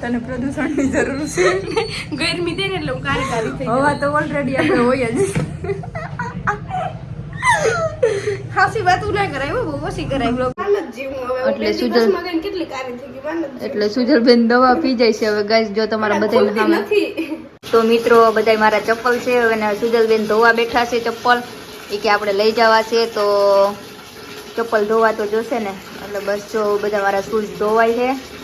તને પ્રદૂષણની જરૂર છે. ગરમી દે ને એટલે હું કાળી કાળી થઈ હવા તો ઓલરેડી આપણે હોય જ. હાસી વાત ના કરાય બહુ ઓછી કરાય. બ્લોગ હવે. એટલે સુજલ- સુજલ કેટલી કાળી થઈ ગઈ એટલે સુજલબેન દવા પી જાય છે હવે. ગાઈસ જો તમારા ખોલતી સામે તો મિત્રો બધા મારા ચપ્પલ છે. અને સુજલબેન ધોવા બેઠા છે ચપ્પલ. એ કે આપણે લઈ જવા છે તો ચપ્પલ ધોવા તો જોશે ને. એટલે બસ જો બધા મારા શૂઝ ધોવાય છે.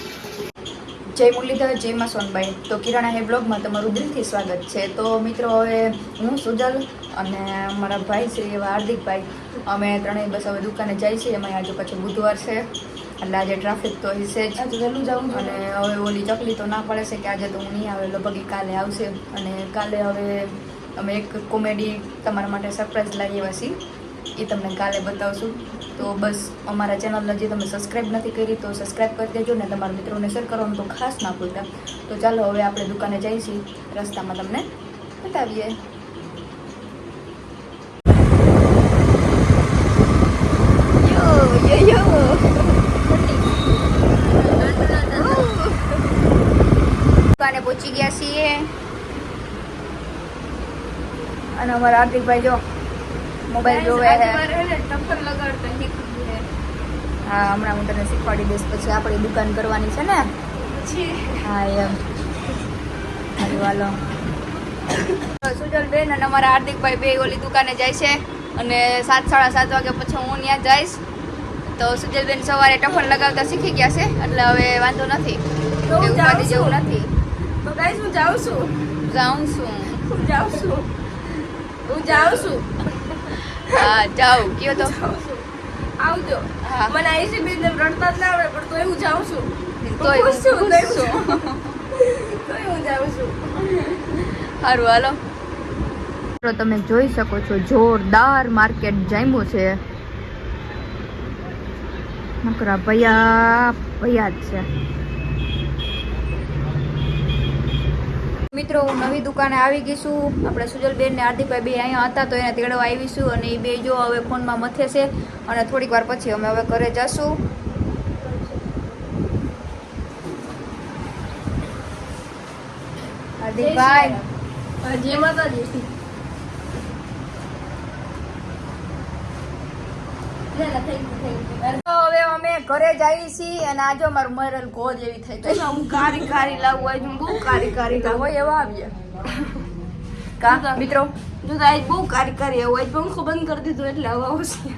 જય મુરલીધર જય માં સોનભાઈ તો કિરાણા હે બ્લોગમાં તમારું દિલથી સ્વાગત છે. તો મિત્રો હવે હું સુજલ અને મારા ભાઈ છે એવા હાર્દિકભાઈ. અમે ત્રણેય બસ હવે દુકાને જઈએ છીએ. એમાં આજે પછી બુધવાર છે. એટલે આજે ટ્રાફિક તો હશે જ. વહેલું જાવું અને હવે ઓલી ચકલી તો ના પડે છે કે આજે તો હું નહીં આવે. લગભગ કાલે આવશે. અને કાલે હવે અમે એક કોમેડી તમારા માટે સરપ્રાઈઝ લાવીએ છીએ. એ તમને કાલે બતાવશું. તો બસ અમારા ચેનલ હજી તમે સબસ્ક્રાઈબ નથી કરી તો સબસ્ક્રાઈબ કરી દેજો ને તમારા મિત્રોને શેર કરવાનું તો ખાસ ના ભૂલતા. તો ચાલો હવે આપણે દુકાને છીએ. રસ્તામાં તમને બતાવીએ. દુકાને પહોંચી ગયા છીએ. અને અમારા હાર્દિકભાઈ જો મોબાઈલ જોવે છે હે. હા હમણાં હું તને શીખવાડી દઈશ પછી આપણી દુકાન કરવાની છે ને? હા એમ. હાલો હાલો. સુજલબેન અને અમારા હાર્દિકભાઈ બે ઓલી દુકાને જાય છે અને સાત સાડા સાત વાગે પછી હું ત્યાં જઈશ. તો સુજલબેન સવારે ટફન લગાવતા શીખી ગયા છે એટલે હવે વાંધો નથી. ઉપાધિ જેવું નથી. તો ગાઈસ હું જાઉં છું. જાઉં છું હું જાઉં છું. હું જાઉં છું. હા જાઉં. કયો તો? આવજો. મને આઈસી બેન રડતા જ ના આવડે પણ તોય હું જાઉં છું. તોય હું છું, તોય હું તોય હું જાઉં છું. સારું હાલો. તો તમે જોઈ શકો છો જોરદાર માર્કેટ જામ્યું છે. નકરા ભૈયા ભૈયા જ છે. મિત્રો, હું નવી દુકાને આવી ગઈ છું. આપણે સુજલબેન ને હાર્દિકભાઈ બે અહીંયા હતા તો એને તેડવા આવીશું અને એ બે જો હવે ફોનમાં મથે છે અને થોડીક વાર પછી અમે હવે ઘરે જશું. હાર્દિકભાઈ. અમે ઘરે જઈએ છીએ અને આજે મારું મરેલ ગોદ એવી થઈ ગઈ. હું કારી કારી લાવું હોય હું બહુ કારી કારી લાવું. હોય એવા આવીએ. કા મિત્રો? જો તો આજ બહુ કારી કારી આવું આજ પંખો બંધ કરી દીધો એટલે હવા ઓછી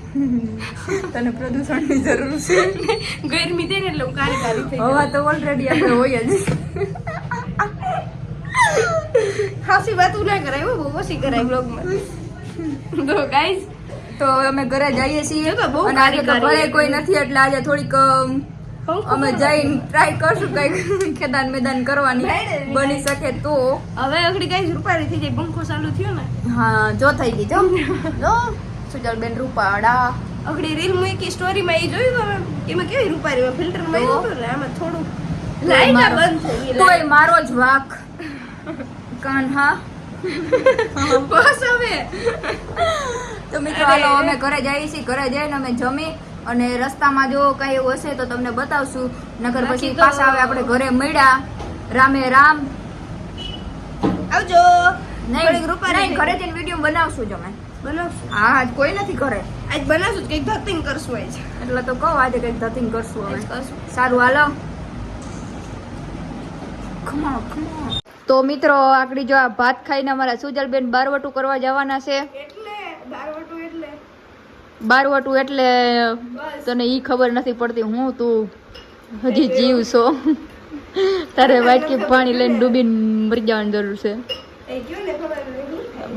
તને પ્રદૂષણની જરૂર છે? ગરમી થઈ ને એટલે હું કારી કારી થઈ હવા તો ઓલરેડી આપણે હોય જ. હાસી વાત ના કરાય બહુ ઓછી કરાય બ્લોગમાં તો ગાઈસ તો હવે અમે ઘરે જઈએ છીએ. અને આજે ઘરે કોઈ નથી એટલે આજે થોડીક અમે જઈને ટ્રાય કરશું કંઈક ખેદાન મેદાન કરવાની. બની શકે તો. હવે અગડી કઈ રૂપારી થઈ જાય પંખો ચાલુ થયો ને. હા જો થઈ ગઈ જો. જો સુજલબેન રૂપાડા અગડી રીલ મૂકી સ્ટોરીમાં એ જોયું તમે એમાં કેવી રૂપારી ફિલ્ટર માર્યું હતું ને આમાં થોડું લાઈટ બંધ થઈ ગઈ તોય મારો જ વાક. કાન્હા બસ હવે. તો મિત્રો હાલો અમે ઘરે જઈએ છીએ ઘરે જઈને અમે જમી અને રસ્તામાં જો કઈ એવું હશે તો તમને બતાવશું. નગર પછી પાછા આવે આપણે ઘરે મળ્યા. રામે રામ. આવજો. નહીં થોડીક નહીં ઘરે જઈને વીડિયો બનાવશું જ અમે. બનાવશું. હા આજ કોઈ નથી ઘરે. આજ બનાવશું કંઈક ધતિંગ કરશું આજ. એટલે તો કહો આજે કંઈક ધતિંગ કરશું અમે. કરશું. સારું હાલો. ખમા ખમા તો મિત્રો આકડી જો આ ભાત ખાઈને અમારા સુજલબેન બારવટું કરવા જવાના છે. બારવટું એટલે. બારવટું એટલે તને ઈ ખબર નથી પડતી હું તું હજી જીવ છો. તારે વાટકી પાણી લઈને ડૂબીને મરી જવાની જરૂર છે.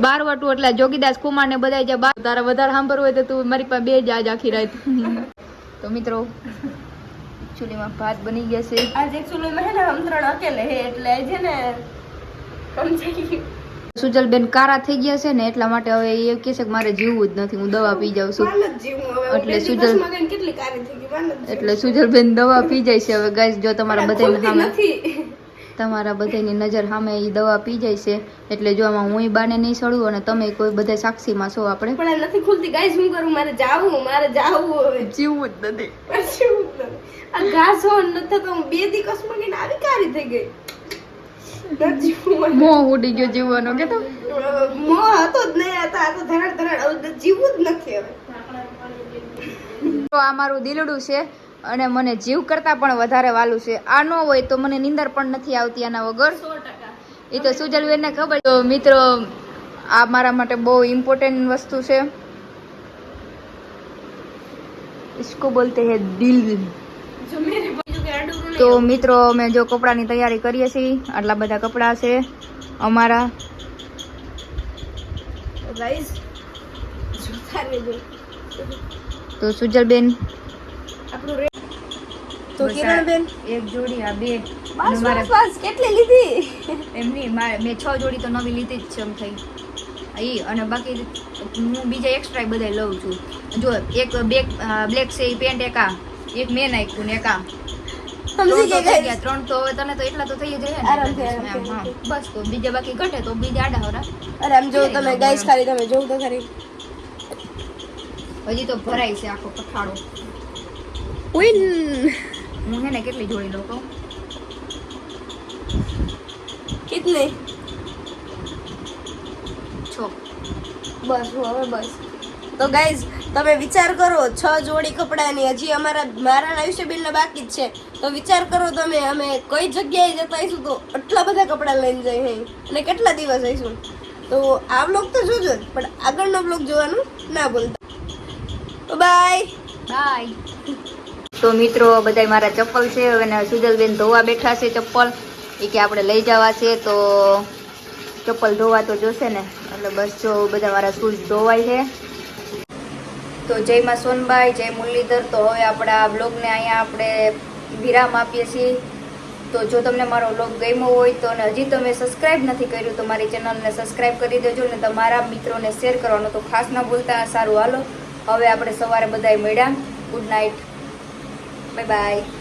બારવટું એટલે જોગીદાસ કુમાર ને બધા જે બાર તારે વધારે સાંભળવું હોય તો તું મારી પાસે બે જ આજ આખી રાત. તો મિત્રો ચૂલીમાં ભાત બની ગયા છે. આજે એકચ્યુઅલી મેં હે ને હમ ત્રણ અકેલે હે એટલે છે ને સમજાઈ ગયું. સુજલબેન કારા થઈ ગયા છે ને એટલા માટે હવે એ કહે છે કે મારે જીવવું જ નથી હું દવા પી જાઉં છું. એટલે એટલે સુજલ-. એટલે સુજલબેન દવા પી જાય છે હવે. ગાઈસ જો તમારા બધા બધાની સામે તમારા બધાની નજર સામે એ દવા પી જાય છે. એટલે જો આમાં હું બાને નહીં સડું અને તમે કોઈ બધા સાક્ષીમાં છો આપણે પણ નથી ખુલતી. ગાઈસ હું કરું? મારે જાવું મારે જાવું હવે. જીવવું જ નથી. જીવવું જ નથી. આ ઘાસ હોન ન થતો. હું બે દિવસ મગીને આવી કારી થઈ ગઈ. નથી હું મોહ ઉડી ગયો જીવવાનો કે તો મોહ હતો જ નહીં હતા આ તો ધરાડ ધરાડ હવે જીવવું જ નથી હવે તો આ મારું દિલડું છે અને મને જીવ કરતાં પણ વધારે વાલું છે આ ન હોય તો મને નીંદર પણ નથી આવતી આના વગર એ તો સુજલબેનને ખબર તો મિત્રો આ મારા માટે બહુ ઇમ્પોર્ટન્ટ વસ્તુ છે इसको बोलते हैं दिल જો મેરે બીજું કે આડું તો મિત્રો અમે જો કપડાની તૈયારી કરીએ છીએ. આટલા બધા કપડાં છે અમારા. તો સુજલબેન. તો કિરણબેન? એક જોડી આ બે. બસ મારે બસ બસ કેટલી લીધી? એમની મેં છ જોડી તો નવી લીધી જ છે એમ થઈ. એ અને બાકી હું બીજા એક્સ્ટ્રા બધા લઉં છું. જો એક બેક બ્લેક છે એ પેન્ટ એક આ એક મેં નાખ્યું ને એક આ. સમજી ત્રણ તો ગયા. ત્રણ તો તને તો એટલા તો થઈ જ. બસ તો બીજા બાકી ઘટે તો બીજા આડા હોરા. અરે આમ જો તમે ગાઈસ ખાલી તમે જોવ તો ખરી. હજી તો ભરાય છે આખો પઠાડો વિન હું હે ને કેટલી જોડી લઉં કહું? છો. બસ હવે બસ. તો ગાઈઝ તમે વિચાર કરો છ જોડી કપડાની હજી અમારા મારા આયુષ્યબેનના બાકી જ છે. તો વિચાર કરો તમે અમે કઈ જગ્યાએ જતા આવીશું તો આટલા બધા કપડાં લઈને જઈએ અને કેટલા દિવસ આવીશું? તો આ બ્લોગ તો જોજો જ પણ આગળનો બ્લોગ જોવાનું ના ભૂલતા. બાય બાય તો મિત્રો બધાય મારા ચપ્પલ છે હવે ને સુજલબેન ધોવા બેઠા છે ચપ્પલ. એ કે આપણે લઈ જવા છે તો ચપ્પલ ધોવા તો જોશે ને. એટલે બસ જો બધા મારા શૂઝ ધોવાય છે. તો જય માં સોનબાઈ જય મુરલીધર. તો હવે આપણા બ્લોગને અહીંયા આપણે વિરામ આપીએ છીએ. તો જો તમને મારો વ્લોગ ગમ્યો હોય તો અને હજી તમે સબસ્ક્રાઇબ નથી કર્યું તો મારી ચેનલને સબસ્ક્રાઇબ કરી દેજો ને તમારા મિત્રોને શેર કરવાનો તો ખાસ ના ભૂલતા. સારું હાલો. હવે આપણે સવારે બધાય મળ્યા. Good night bye bye